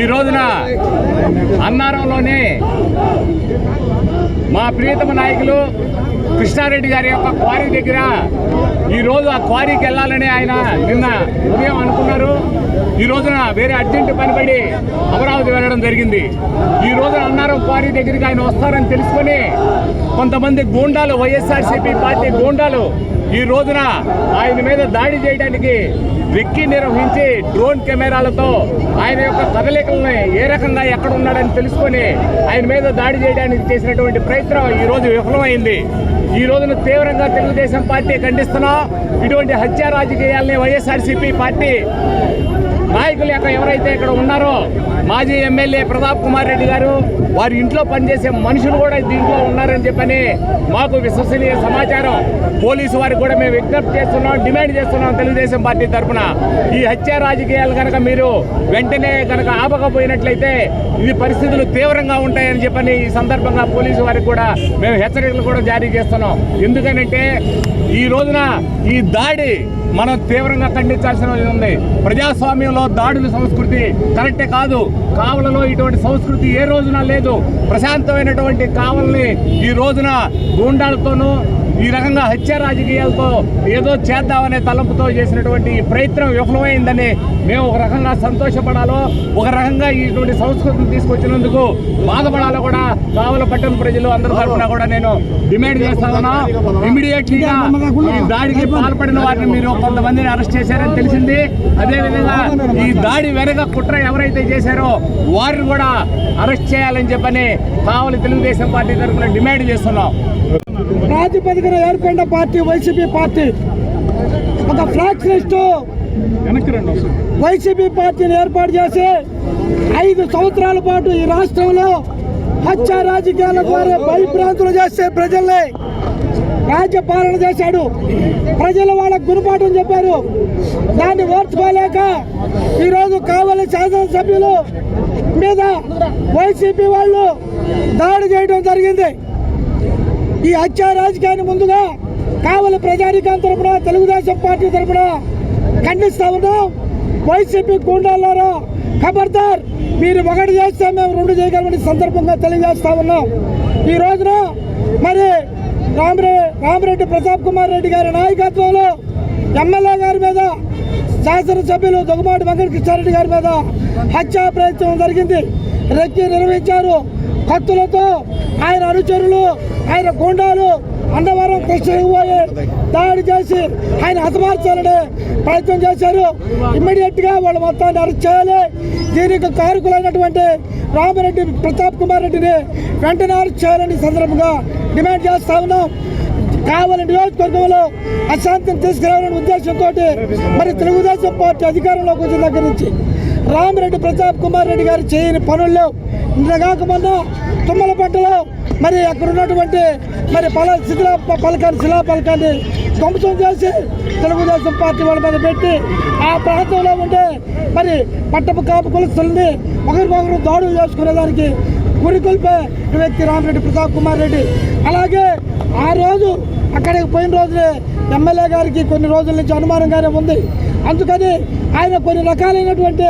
ఈ రోజున అన్నారంలోనే మా ప్రియతమ నాయకులు కృష్ణారెడ్డి గారి యొక్క క్వారీ దగ్గర ఈ రోజు ఆ క్వారీకి వెళ్ళాలని ఆయన నిన్న ఉదయం అనుకున్నారు. ఈ రోజున వేరే అర్జెంట్ పనిపడి అమరావతి వెళ్ళడం జరిగింది. ఈ రోజున అన్నారం క్వారీ దగ్గరికి ఆయన వస్తారని తెలుసుకొని కొంతమంది గూండాలు వైఎస్ఆర్సీపీ పార్టీ గూండాలు ఈ రోజున ఆయన మీద దాడి చేయడానికి వెక్కి నిర్వహించి డ్రోన్ కెమెరాలతో ఆయన యొక్క కదలికలను ఏ రకంగా ఎక్కడ ఉన్నాడని తెలుసుకొని ఆయన మీద దాడి చేయడానికి చేసినటువంటి ప్రయత్నం ఈరోజు విఫలమైంది. ఈ రోజున తీవ్రంగా తెలుగుదేశం పార్టీ ఖండిస్తున్నాం. ఇటువంటి హత్య రాజకీయాలని వైఎస్ఆర్సీపీ పార్టీ నాయకులు యొక్క ఎవరైతే ఇక్కడ ఉన్నారో మాజీ ఎమ్మెల్యే ప్రతాప్ కుమార్ రెడ్డి గారు వారి ఇంట్లో పనిచేసే మనుషులు కూడా దీంట్లో ఉన్నారని చెప్పని మాకు విశ్వసనీయ సమాచారం. పోలీసు వారికి కూడా మేము విజ్ఞప్తి చేస్తున్నాం డిమాండ్ చేస్తున్నాం తెలుగుదేశం పార్టీ తరఫున. ఈ హత్య రాజకీయాలు కనుక మీరు వెంటనే కనుక ఆపకపోయినట్లయితే ఇది పరిస్థితులు తీవ్రంగా ఉంటాయని చెప్పని ఈ సందర్భంగా పోలీసు వారికి కూడా మేము హెచ్చరికలు కూడా జారీ చేస్తున్నాం. ఎందుకనంటే ఈ రోజున ఈ దాడి మనం తీవ్రంగా ఖండించాల్సిన ఉంది. ప్రజాస్వామ్యంలో దాడుల సంస్కృతి కరెక్టే కాదు. కావలలో ఇటువంటి సంస్కృతి ఏ రోజున లేదు. ప్రశాంతమైనటువంటి కావల్ని ఈ రోజున గూండాలతోనూ ఈ రకంగా హత్య రాజకీయాలతో ఏదో చేద్దామనే తలంపుతో చేసినటువంటి ప్రయత్నం విఫలమైందని మేము ఒక రకంగా సంతోషపడాలో ఒక రకంగా ఇటువంటి సంస్కృతిని తీసుకొచ్చినందుకు బాధపడాలో కూడా కావల పట్టణ ప్రజలు అందరి తరఫున కూడా నేను డిమాండ్ చేస్తానన్నా. ఇమీడియట్లీగా ఈ దాడికి పాల్పడిన వారిని మీరు కొంతమందిని అరెస్ట్ చేశారని తెలిసింది. అదేవిధంగా ఈ దాడి వెనక కుట్ర ఎవరైతే చేశారో వారిని కూడా అరెస్ట్ చేయాలని చెప్పని కావలి తెలుగుదేశం పార్టీ తరఫున డిమాండ్ చేస్తున్నాం. ప్రాతిపదికన ఏర్పడిన పార్టీ వైసీపీ పార్టీ. ఒక ఒకసారి. వైసీపీ పార్టీని ఏర్పాటు చేసి ఐదు సంవత్సరాల పాటు ఈ రాష్ట్రంలో హత్య రాజకీయాల ద్వారా భయభ్రాంతులు చేసే ప్రజల్ని రాజ్య పాలన చేశాడు. ప్రజలు వాళ్ళకు గుణపాఠం చెప్పారు. దాన్ని ఓర్చుకోలేక ఈరోజు కావలి శాసనసభ్యులు మీద వైసీపీ వాళ్ళు దాడి చేయడం జరిగింది. ఈ హత్యా రాజకీయాన్ని ముందుగా కావలి ప్రజానికం తరపున తెలుగుదేశం పార్టీ తరపున ఖండిస్తా ఉన్నాం. వైసీపీ గూండాలారా ఖబర్దార్ మీరు ఒకటి చేస్తే మేము రెండు చేయగలమని సందర్భంగా తెలియజేస్తా ఉన్నాం. ఈ రోజున మరి రామరే రామరెడ్డి ప్రతాప్ కుమార్ రెడ్డి గారి నాయకత్వంలో ఎమ్మెల్యే గారి మీద శాసనసభ్యులు దొగమాటి వెంకటకృష్ణారెడ్డి గారి మీద హత్యా ప్రయత్నం జరిగింది. రెక్కి నిర్వహించారు. కత్తులతో ఆయన అనుచరులు ఆయన గుండాలు అన్నవరం కృష్ణ పోయి దాడి చేసి ఆయన హతమార్చాలని ప్రయత్నం చేశారు. ఇమ్మీడియట్గా వాళ్ళు మొత్తాన్ని అరెస్ట్ చేయాలి. దీనికి కారకులైనటువంటి రామరెడ్డి ప్రతాప్ కుమార్ రెడ్డిని వెంటనే అరెస్ట్ చేయాలని సందర్భంగా డిమాండ్ చేస్తా ఉన్నాం. కావాలని నియోజకవర్గంలో అశాంతిని తీసుకురావాలనే ఉద్దేశంతో మరి తెలుగుదేశం పార్టీ అధికారంలోకి వచ్చిన దగ్గర నుంచి రామిరెడ్డి ప్రతాప్ కుమార్ రెడ్డి గారు చేయని పనులు లేవు. నిన్నగాక మొన్న తుమ్మలపట్టలో మరి అక్కడ ఉన్నటువంటి మరి పల శిథిలా పలకాన్ని శిలా పలకాన్ని ధ్వంసం చేసి తెలుగుదేశం పార్టీ వాళ్ళ మీద పెట్టి ఆ ప్రాంతంలో ఉండే మరి పట్టపు కాపు కులస్తుల్ని ఒకరికొకరు దాడులు చేసుకునేదానికి గురికొల్పే వ్యక్తి రామిరెడ్డి ప్రతాప్ కుమార్ రెడ్డి. అలాగే ఆ రోజు అక్కడికి పోయిన రోజునే ఎమ్మెల్యే గారికి కొన్ని రోజుల నుంచి అనుమానంగానే ఉంది. అందుకని ఆయన కొన్ని రకాలైనటువంటి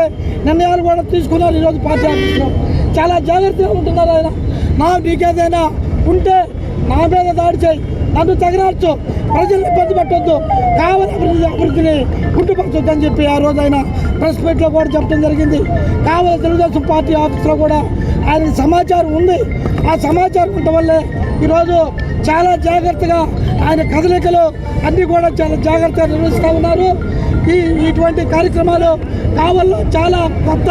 నిర్ణయాలు కూడా తీసుకున్నారు ఈరోజు పార్టీ ఆఫీస్లో. చాలా జాగ్రత్తగా ఉంటున్నారు ఆయన. నా నీకేదైనా ఉంటే నా మీద దాడి చేయి. నన్ను తగరార్చు ప్రజల్ని ఇబ్బంది పెట్టొద్దు కావాలి అభివృద్ధి అభివృద్ధిని గుట్టుపరచొద్దు అని చెప్పి ఆ రోజు ఆయన ప్రెస్ మీట్లో కూడా చెప్పడం జరిగింది. కావాలి తెలుగుదేశం పార్టీ ఆఫీస్లో కూడా ఆయన సమాచారం ఉంది. ఆ సమాచారం ఉండటం వల్లే ఈరోజు చాలా జాగ్రత్తగా ఆయన కదలికలు అన్నీ కూడా చాలా జాగ్రత్తగా నిర్వహిస్తూ ఉన్నారు. ఈ ఇటువంటి కార్యక్రమాలు కావల్లో చాలా కొత్త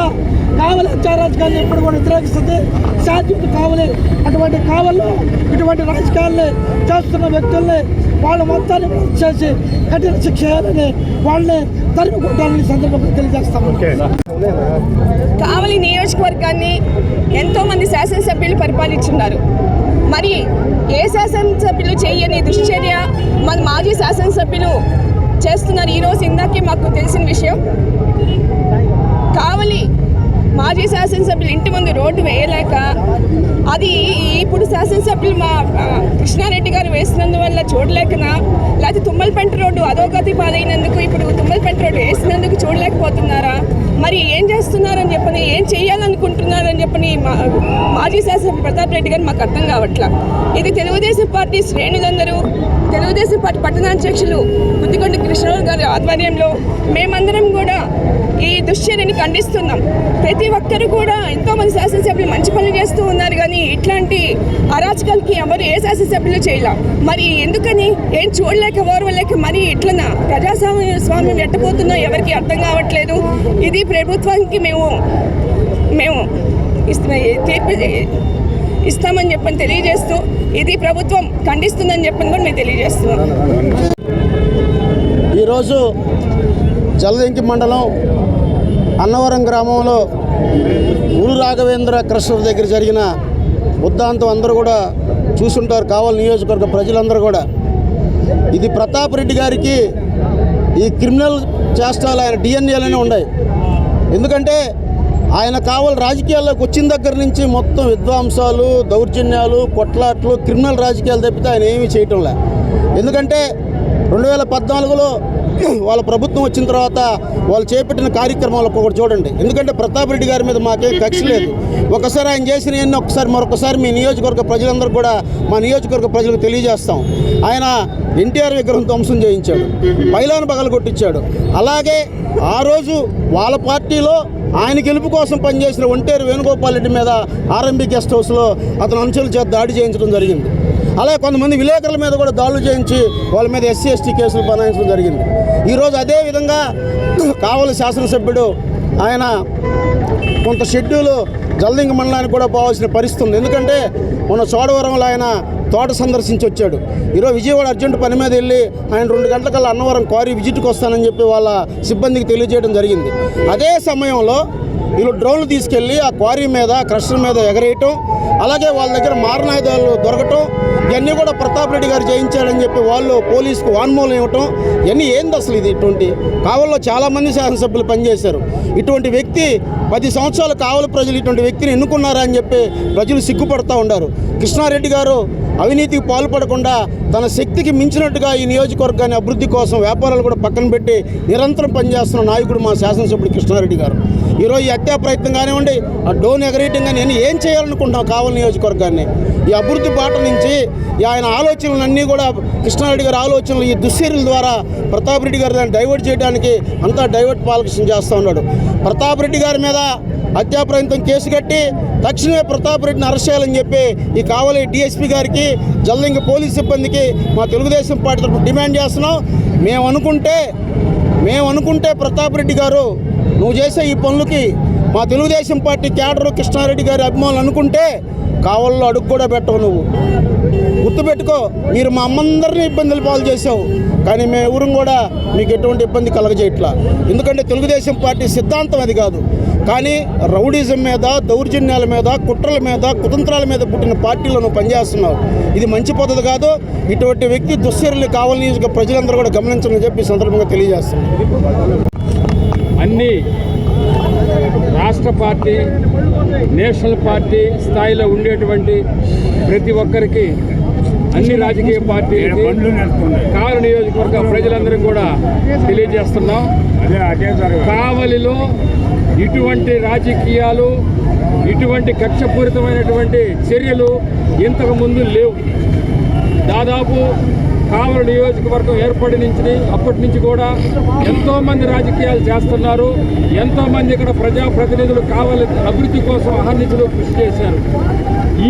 కావలి హత్యారాజకాన్ని ఎప్పుడు కూడా వ్యతిరేకిస్తుంది. శాంతియుత కావలి అటువంటి కావల్లో ఇటువంటి రాజకీయాల్ని చేస్తున్న వ్యక్తుల్ని వాళ్ళ మొత్తాన్ని చేసి కఠిన శిక్ష చేయాలని వాళ్ళని తరిమి కొట్టాలని ఈ సందర్భంగా తెలియజేస్తాము. కావలి నియోజకవర్గాన్ని ఎంతోమంది శాసనసభ్యులు పరిపాలించున్నారు. మరి ఏ శాసనసభ్యులు చేయని దుశ్చర్య మన మాజీ శాసనసభ్యులు చేస్తున్నారు ఈరోజు ఇందాకే మాకు తెలిసిన విషయం. కావలి మాజీ శాసనసభ్యులు ఇంటి ముందు రోడ్డు వేయలేక అది ఇప్పుడు శాసనసభ్యులు మా కృష్ణారెడ్డి గారు వేసినందువల్ల చూడలేకనా? లేకపోతే తుమ్మలపెంట రోడ్డు అధోగతి పాలైనందుకు ఇప్పుడు తుమ్మలపెంట రోడ్డు వేసినందుకు చూడలేకపోతున్నారా? మరి ఏం చేస్తున్నారని చెప్పని ఏం చేయాలనుకుంటున్నారని చెప్పని మా మాజీ శాసనసభ్యులు ప్రతాప్ రెడ్డి గారు మాకు అర్థం కావట్లా. ఇది తెలుగుదేశం పార్టీ శ్రేణులందరూ తెలుగుదేశం పార్టీ పట్టణాధ్యక్షులు బుద్దికొండ కృష్ణరావు గారి ఆధ్వర్యంలో మేమందరం కూడా ఈ దుశ్చర్యని ఖండిస్తున్నాం. ప్రతి ఒక్కరు కూడా ఎంతో మంది శాసనసభ్యులు మంచి పనులు చేస్తూ ఉన్నారు కానీ ఇట్లాంటి అరాచకాలకి ఎవరు ఏ శాసనసభ్యులు చేయలేం? మరి ఎందుకని? ఏం చూడలేక ఓర్వలేక మరి ఇట్లనా ప్రజాస్వామ్య స్వామ్యం ఎట్టబోతుందో ఎవరికి అర్థం కావట్లేదు. ఇది ప్రభుత్వానికి మేము మేము ఇస్తున్న. తీర్పు ఇస్తామని చెప్పని తెలియజేస్తూ ఇది ప్రభుత్వం ఖండిస్తుందని చెప్పని కూడా మేము తెలియజేస్తున్నాం. ఈరోజు జలదింకి మండలం అన్నవరం గ్రామంలో ఊరు రాఘవేంద్ర కృష్ణ దగ్గర జరిగిన ఉద్దాంతం అందరూ కూడా చూసుంటారు కావాలి నియోజకవర్గ ప్రజలందరూ కూడా. ఇది ప్రతాప్ రెడ్డి గారికి ఈ క్రిమినల్ చేష్టాలు ఆయన డిఎన్ఏలోనే ఉన్నాయి. ఎందుకంటే ఆయన కావాలి రాజకీయాల్లోకి వచ్చిన దగ్గర నుంచి మొత్తం విధ్వంసాలు దౌర్జన్యాలు కొట్లాట్లు క్రిమినల్ రాజకీయాలు తప్పితే ఆయన ఏమీ చేయటం లే. ఎందుకంటే రెండు వేల పద్నాలుగులో వాళ్ళ ప్రభుత్వం వచ్చిన తర్వాత వాళ్ళు చేపట్టిన కార్యక్రమాలు ఒకటి చూడండి. ఎందుకంటే ప్రతాప్ రెడ్డి గారి మీద మాకేం కక్ష లేదు. ఒకసారి ఆయన చేసిన ఎన్ని ఒకసారి మరొకసారి మీ నియోజకవర్గ ప్రజలందరూ కూడా మా నియోజకవర్గ ప్రజలకు తెలియజేస్తాం. ఆయన ఎన్టీఆర్ విగ్రహం ధ్వంసం చేయించాడు. పైలాను పగలు కొట్టించాడు అలాగే ఆ రోజు వాళ్ళ పార్టీలో ఆయన గెలుపు కోసం పనిచేసిన ఒంటేరు వేణుగోపాల్ రెడ్డి మీద ఆర్ఎంబీ గెస్ట్ హౌస్లో అతను అంచుల చేత దాడి చేయించడం జరిగింది. అలాగే కొంతమంది విలేకరుల మీద కూడా దాడులు చేయించి వాళ్ళ మీద ఎస్సీ ఎస్టీ కేసులు బనాయించడం జరిగింది. ఈరోజు అదే విధంగా కావలి శాసనసభ్యుడు ఆయన కొంత షెడ్యూలు జల్దింగ మండలానికి కూడా పోవాల్సిన పరిస్థితి ఉంది. ఎందుకంటే మొన్న చోడవరంలో ఆయన తోట సందర్శించి వచ్చాడు. ఈరోజు విజయవాడ అర్జెంట్ పని మీద వెళ్ళి ఆయన రెండు గంటలకల్లా అన్నవరం క్వారీ విజిట్కి వస్తానని చెప్పి వాళ్ళ సిబ్బందికి తెలియజేయడం జరిగింది. అదే సమయంలో వీళ్ళు డ్రోన్లు తీసుకెళ్ళి ఆ క్వారీ మీద క్రషర్ మీద ఎగరేయటం అలాగే వాళ్ళ దగ్గర మారణాయుధాలు దొరకటం ఇవన్నీ కూడా ప్రతాప్ రెడ్డి గారు చేయించాడని చెప్పి వాళ్ళు పోలీసుకు వాన్మూలం ఇవ్వటం ఇవన్నీ ఏంది అసలు ఇది ఇటువంటి? కావల్లో చాలామంది శాసనసభ్యులు పనిచేశారు. ఇటువంటి వ్యక్తి పది సంవత్సరాలు కావలి ప్రజలు ఇటువంటి వ్యక్తిని ఎన్నుకున్నారా అని చెప్పి ప్రజలు సిగ్గుపడుతూ ఉన్నారు కృష్ణారెడ్డి గారు అవినీతికి పాల్పడకుండా తన శక్తికి మించినట్టుగా ఈ నియోజకవర్గాన్ని అభివృద్ధి కోసం వ్యాపారాలు కూడా పక్కన పెట్టి నిరంతరం పనిచేస్తున్న నాయకుడు మా శాసనసభ్యుడు కృష్ణారెడ్డి గారు. ఈరోజు ఈ హత్యా ప్రయత్నం కానివ్వండి ఆ డోన్ ఎగరేయటం కానీ నేను ఏం చేయాలనుకుంటున్నాం కావాలి నియోజకవర్గాన్ని? ఈ అభివృద్ధి బాట నుంచి ఆయన ఆలోచనలన్నీ కూడా కృష్ణారెడ్డి గారి ఆలోచనలు ఈ దుశ్చర్యల ద్వారా ప్రతాప్ రెడ్డి గారు దాన్ని డైవర్ట్ చేయడానికి అంతా డైవర్ట్ పాలకృష్ణ చేస్తూ ఉన్నాడు. ప్రతాప్ రెడ్డి గారి మీద హత్యా ప్రయత్నం కేసు కట్టి తక్షణమే ప్రతాప్ రెడ్డిని అరెస్ట్ చేయాలని చెప్పి ఈ కావలి డిఎస్పీ గారికి జల్లింగ పోలీస్ సిబ్బందికి మా తెలుగుదేశం పార్టీ తరఫున డిమాండ్ చేస్తున్నాం. మేము అనుకుంటే మేము అనుకుంటే ప్రతాప్ రెడ్డి గారు నువ్వు చేసే ఈ పనులకి మా తెలుగుదేశం పార్టీ క్యాడర్ కృష్ణారెడ్డి గారి అభిమానులు అనుకుంటే కావల్లో అడుగు కూడా పెట్టవు నువ్వు. గుర్తుపెట్టుకో మీరు మా అమ్మందరినీ ఇబ్బందులు పాలు చేసావు కానీ మేము ఊరు కూడా మీకు ఎటువంటి ఇబ్బంది కలగజేయట్లా. ఎందుకంటే తెలుగుదేశం పార్టీ సిద్ధాంతం అది కాదు. కానీ రౌడీజం మీద దౌర్జన్యాల మీద కుట్రల మీద కుతంత్రాల మీద పుట్టిన పార్టీలో నువ్వు పనిచేస్తున్నావు. ఇది మంచి పద్ధతి కాదు. ఇటువంటి వ్యక్తి దుశ్చర్యలు కావాలని ప్రజలందరూ కూడా గమనించాలని చెప్పి సందర్భంగా తెలియజేస్తున్నాను. అన్ని రాష్ట్ర పార్టీ నేషనల్ పార్టీ స్థాయిలో ఉండేటువంటి ప్రతి ఒక్కరికి అన్ని రాజకీయ పార్టీలకి కావలి నియోజకవర్గ ప్రజలందరికీ కూడా తెలియజేస్తున్నాం. కావలిలో ఇటువంటి రాజకీయాలు ఇటువంటి కక్షపూరితమైనటువంటి చర్యలు ఇంతకు ముందు లేవు. దాదాపు కావలి నియోజకవర్గం ఏర్పడి నుంచి అప్పటి నుంచి కూడా ఎంతోమంది రాజకీయాలు చేస్తున్నారు. ఎంతోమంది ఇక్కడ ప్రజాప్రతినిధులు కావాలి అభివృద్ధి కోసం అహర్నిశలు కృషి చేశారు.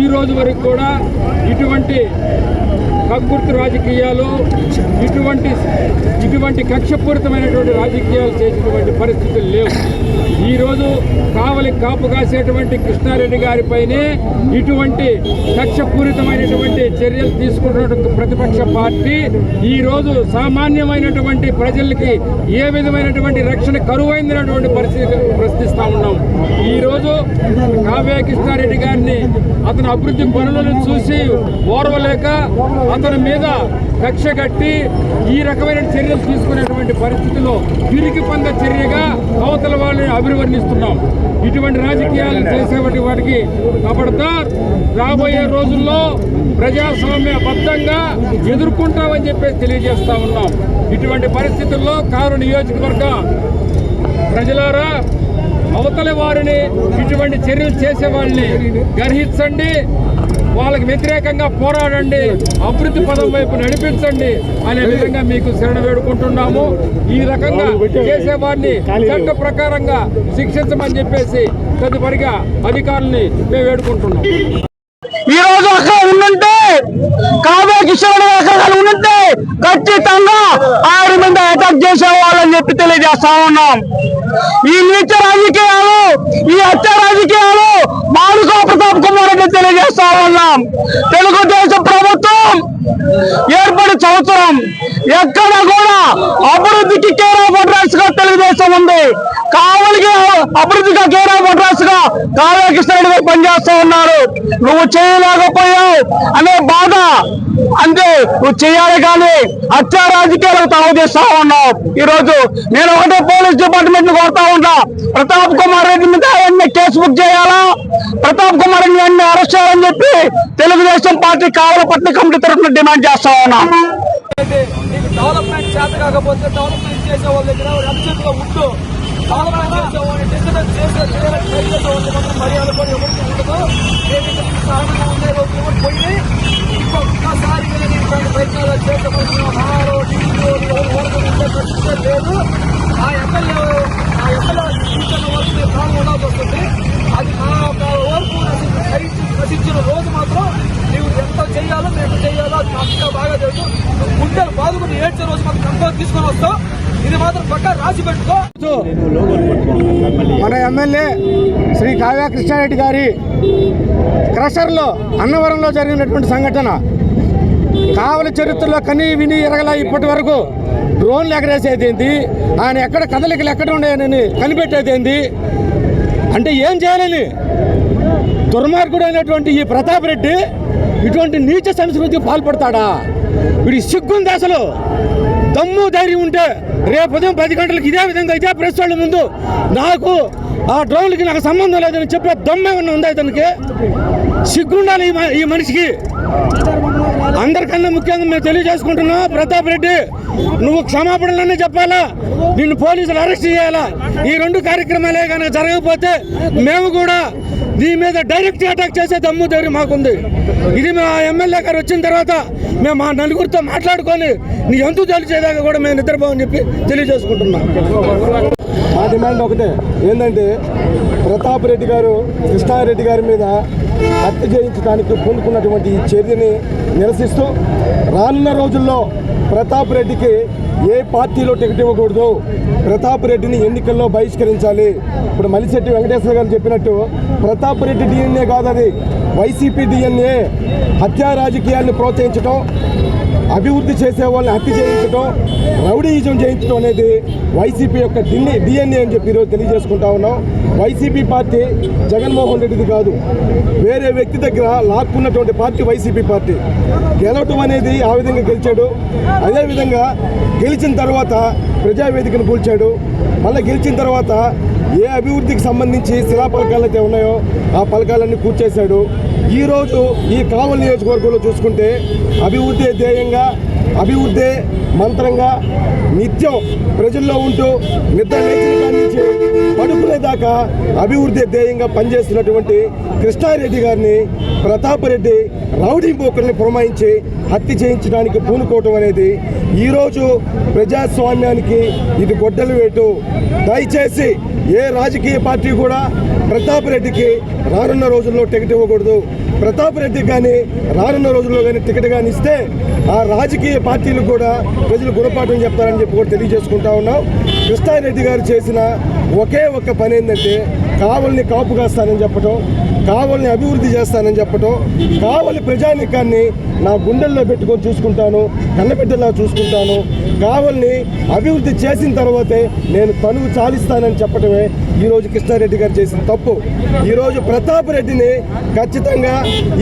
ఈ రోజు వరకు కూడా ఇటువంటి కక్కుర్తి రాజకీయాలు ఇటువంటి ఇటువంటి కక్షపూరితమైనటువంటి రాజకీయాలు చేసినటువంటి పరిస్థితులు లేవు. ఈరోజు కావలి కాపు కాసేటువంటి కృష్ణారెడ్డి గారిపైనే ఇటువంటి కక్షపూరితమైనటువంటి చర్యలు తీసుకుంటున్నటువంటి ప్రతిపక్ష పార్టీ ఈరోజు సామాన్యమైనటువంటి ప్రజలకి ఏ విధమైనటువంటి రక్షణ కరువైందనేటువంటి పరిస్థితి ప్రశ్నిస్తూ ఉన్నాం. ఈరోజు కావ్య కృష్ణారెడ్డి గారిని అతని అభివృద్ధి పనులను చూసి ఓర్వలేక అతని మీద కక్ష కట్టి ఈ రకమైన చర్యలు తీసుకునేటువంటి పరిస్థితిలో తిరిగి పొంద చర్యగా అవతల వాళ్ళని అభివర్ణిస్తున్నాం. ఇటువంటి రాజకీయాలు చేసేటువంటి వాటికి కబడతార్. రాబోయే రోజుల్లో ప్రజాస్వామ్య బద్ధంగా ఎదుర్కొంటామని చెప్పేసి తెలియజేస్తా ఉన్నాం. ఇటువంటి పరిస్థితుల్లో కారు నియోజకవర్గ ప్రజలారా అవతలి వారిని ఇటువంటి చర్యలు చేసే వాళ్ళని గ్రహించండి. వాళ్ళకి వ్యతిరేకంగా పోరాడండి. అభివృద్ధి పదం వైపు నడిపించండి అనే విధంగా మీకు శరణ వేడుకుంటున్నాము. ఈ రకంగా చేసే వారిని చట్ట ప్రకారంగా శిక్షించమని చెప్పేసి తదుపరిగా అధికారుల్ని మేము వేడుకుంటున్నాం. ఈ రోజు అక్కడ ఉండుంటే కావ్య కిషోర్ అక్కడ ఉండుంటే ఖచ్చితంగా ఆరు మంది అటాక్ చేసేవాళ్ళని చెప్పి తెలియజేస్తా ఉన్నాం. ఈ నీచ రాజకీయాలు ఈ హత్య రాజకీయాలు మానుకో ప్రతాప్ కుమార్ రెడ్డి తెలియజేస్తా ఉన్నాం. తెలుగుదేశం ప్రభుత్వం ఏర్పడి సంవత్సరం ఎక్కడ కూడా అభివృద్ధికి కేరా ఆఫ్గా తెలుగుదేశం ఉంది. కావలికి అభివృద్ధిగా కేరా ఆఫ్ అడ్రస్గా కావ్య కృష్ణారెడ్డి గారు ఉన్నారు. నువ్వు చేయలేకపోయావు అనే బాధ. అంతే నువ్వు చేయాలి కానీ హత్యా రాజకీయాలకు తాగుతీస్తా ఉన్నావు. ఈ రోజు నేను ఒకటే పోలీస్ డిపార్ట్మెంట్ని కోరుతా ఉన్నా. ప్రతాప్ కుమార్ రెడ్డి మీద ఆయన్ని కేసు బుక్ చేయాలా? ప్రతాప్ కుమార్ రెడ్డి అన్ని అరెస్ట్ చేయాలని చెప్పి తెలుగుదేశం పార్టీ కావల పట్ల కమిటీ తరఫున డిమాండ్ చేస్తా ఉన్నాం. డెవలప్మెంట్ చేత కాకపోతే డెవలప్మెంట్ చేసే వాళ్ళ దగ్గర అభిషేకంలో ఉంటూ డెవలప్మెంట్ చేసే వాళ్ళని డిస్టర్బెన్స్ చేసే మర్యాద కూడా ఎవరికి ఉండదు నేను ఇక్కడ మీకు కారణంగా ఉండే రోజు ఎవరు పోయి ఇంకో ఒక్కసారి కానీ ఇట్లాంటి ప్రయత్నాలు చేసే వాళ్ళు హారో టీవీలో ఎవరు ఓడుకుని ఉండే ప్రశ్నే లేదు ఆ ఎమ్మెల్యే ఆ ఎమ్మెల్యే తీసుకున్న వరకు మేము ప్రాణం ఉండాల్సి వస్తుంది అది మా యొక్క ఓర్పు నశించి నశించిన రోజు మాత్రం నీవు ఎంత చేయాలో మేము చేయాలో అది మాకు ఇంకా బాగా తెలుసు నువ్వు గుండెలు బాదుకుని ఏడ్చే రోజు మాత్రం కంపల్ తీసుకొని వస్తావు ఇది మాత్రం పక్కా రాసి పెట్టుకో మన ఎమ్మెల్యే శ్రీ కావ్య కృష్ణారెడ్డి గారి క్రషర్లో అన్నవరంలో జరిగినటువంటి సంఘటన. కావలి చరిత్రలో కని విని ఎరగల ఇప్పటి వరకు డ్రోన్లు ఎగరేసేది ఆయన ఎక్కడ కదలికలు ఎక్కడ ఉన్నాయని కనిపెట్టేది అంటే ఏం చేయాలని? దుర్మార్గుడు అయినటువంటి ఈ ప్రతాప్ రెడ్డి ఇటువంటి నీచ సంస్కృతికి పాల్పడతాడా? వీడి సిగ్గుంది అసలు. దమ్ము ధైర్యం ఉంటే రేపు ఉదయం పది గంటలకు ఇదే విధంగా ఇదే ప్రెస్ వాళ్ళ ముందు నాకు ఆ డ్రోన్లకి నాకు సంబంధం లేదని చెప్పే దమ్ము ఉన్న ఉందా ఇతనికి. సిగ్గుండాలి ఈ ఈ మనిషికి. అందరికన్నా ముఖ్యంగా మేము తెలియజేసుకుంటున్నాం ప్రతాప్ రెడ్డి నువ్వు క్షమాపణలన్నీ చెప్పాలా? నిన్ను పోలీసులు అరెస్ట్ చేయాలా? ఈ రెండు కార్యక్రమాలే కానీ జరగకపోతే మేము కూడా నీ మీద డైరెక్ట్ అటాక్ చేసే దమ్ము ధైర్యం మాకుంది. ఇది మా ఎమ్మెల్యే గారు వచ్చిన తర్వాత మేము మా నలుగురితో మాట్లాడుకొని నీ ఎందుకు తెలిసేదాకా కూడా మేము నిద్రపోమని చెప్పి తెలియజేసుకుంటున్నాం. మా డిమాండ్ ఒకటే ఏంటంటే ప్రతాప్ రెడ్డి గారు కృష్ణారెడ్డి గారి మీద హత్య చేయించడానికి పూనుకున్నటువంటి ఈ చర్యని నిరసిస్తూ రానున్న రోజుల్లో ప్రతాప్ రెడ్డికి ఏ పార్టీలో టికెట్ ఇవ్వకూడదు ప్రతాప్ రెడ్డిని ఎన్నికల్లో బహిష్కరించాలి. ఇప్పుడు మలిశెట్టి వెంకటేశ్వర గారు చెప్పినట్టు ప్రతాప్ రెడ్డి డిఎన్ఏ కాదు అది. వైసీపీ డిఎన్ఏ హత్యా రాజకీయాన్ని ప్రోత్సహించడం అభివృద్ధి చేసే వాళ్ళని హత్య చేయించడం రౌడీయిజం చేయించడం అనేది వైసీపీ యొక్క డిఎన్ఏ డిఎన్ఏ అని చెప్పి ఈరోజు తెలియజేసుకుంటా ఉన్నాం. వైసీపీ పార్టీ జగన్మోహన్ రెడ్డిది కాదు. వేరే వ్యక్తి దగ్గర లాక్కున్నటువంటి పార్టీ వైసీపీ పార్టీ. గెలవటం అనేది ఆ విధంగా గెలిచాడు. అదేవిధంగా గెలిచిన తర్వాత ప్రజావేదికను కూల్చాడు. మళ్ళీ గెలిచిన తర్వాత ఏ అభివృద్ధికి సంబంధించి శిలాపలకాలు అయితే ఉన్నాయో ఆ పలకాలన్నీ కూర్చేశాడు ఈరోజు ఈ కావలి నియోజకవర్గంలో చూసుకుంటే అభివృద్ధి ధ్యేయంగా అభివృద్ధి మంత్రంగా నిత్యం ప్రజల్లో ఉంటూ నిద్ర లేచిన నుంచి పడుకునేదాకా అభివృద్ధి ధ్యేయంగా పనిచేస్తున్నటువంటి కృష్ణారెడ్డి గారిని ప్రతాపరెడ్డి రౌడీ పోకల్ని పురమాయించి హత్య చేయించడానికి పూనుకోవటం అనేది ఈరోజు ప్రజాస్వామ్యానికి ఇది గొడ్డలు వేటు. దయచేసి ఏ రాజకీయ పార్టీ కూడా ప్రతాప్ రెడ్డికి రానున్న రోజుల్లో టికెట్ ఇవ్వకూడదు. ప్రతాప్ రెడ్డికి కానీ రానున్న రోజుల్లో కానీ టికెట్ కానీ ఇస్తే ఆ రాజకీయ పార్టీలు కూడా ప్రజలు గుణపాఠం చెప్తారని చెప్పి కూడా తెలియజేసుకుంటా ఉన్నాం. కృష్ణారెడ్డి గారు చేసిన ఒకే ఒక్క పని ఏంటంటే కావల్ని కాపు కాస్తానని చెప్పటం కావల్ని అభివృద్ధి చేస్తానని చెప్పటం కావలి ప్రజానికాన్ని నా గుండెల్లో పెట్టుకొని చూసుకుంటాను కన్నబిడ్డలా చూసుకుంటాను కావల్ని అభివృద్ధి చేసిన తర్వాతే నేను పనువు చాలిస్తానని చెప్పటమే ఈరోజు కృష్ణారెడ్డి గారు చేసిన తప్పు. ఈరోజు ప్రతాప్ రెడ్డిని ఖచ్చితంగా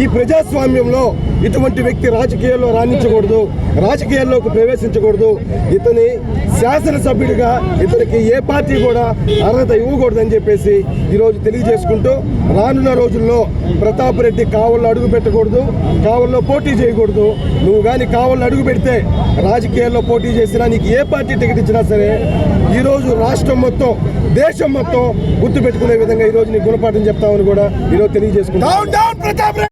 ఈ ప్రజాస్వామ్యంలో ఇటువంటి వ్యక్తి రాజకీయాల్లో రాణించకూడదు రాజకీయాల్లోకి ప్రవేశించకూడదు. ఇతని శాసనసభ్యుడిగా ఇతనికి ఏ పార్టీ కూడా అర్హత ఇవ్వకూడదని చెప్పేసి ఈరోజు తెలియజేసుకుంటూ రానున్న రోజుల్లో ప్రతాప్ రెడ్డి కావల్లో అడుగు పెట్టకూడదు కావల్లో పోటీ చేయకూడదు. నువ్వు కానీ కావల్లో అడుగు పెడితే రాజకీయాల్లో పోటీ చేసినా నీకు ఏ పార్టీ టికెట్ ఇచ్చినా సరే ఈరోజు రాష్ట్రం మొత్తం దేశం మొత్తం గుర్తుపెట్టుకునే విధంగా ఈరోజు నీ గుణపాఠం చెప్తామని కూడా ఈరోజు తెలియజేసుకుంటాం